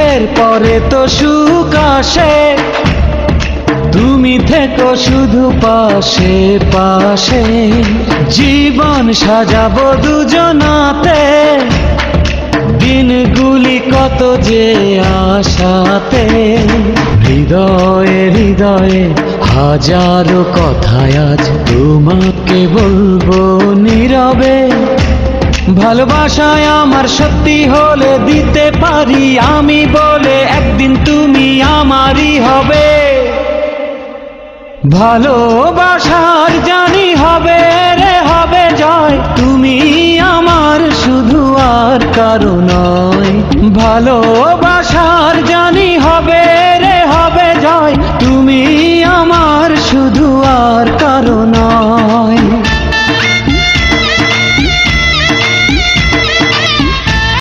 দুঃখের পরে তো সুখ আসে। তুমি থেকো শুধু পাশে পাশে। জীবন সাজাবো দুজনাতে। দিনগুলি কত যে আশাতে। হৃদয়ে হৃদয়ে হাজারো কথায় আজ তোমাকে বলব নীরবে। ভালোবাসায় আমার সত্যি হলে দিতে পারি আমি বলে একদিন তুমি আমারই হবে। ভালোবাসার জানি হবে রে, হবে জয়। তুমি আমার শুধু আর কারও নয়। ভালোবাসার জানি হবে রে, হবে জয়। তুমি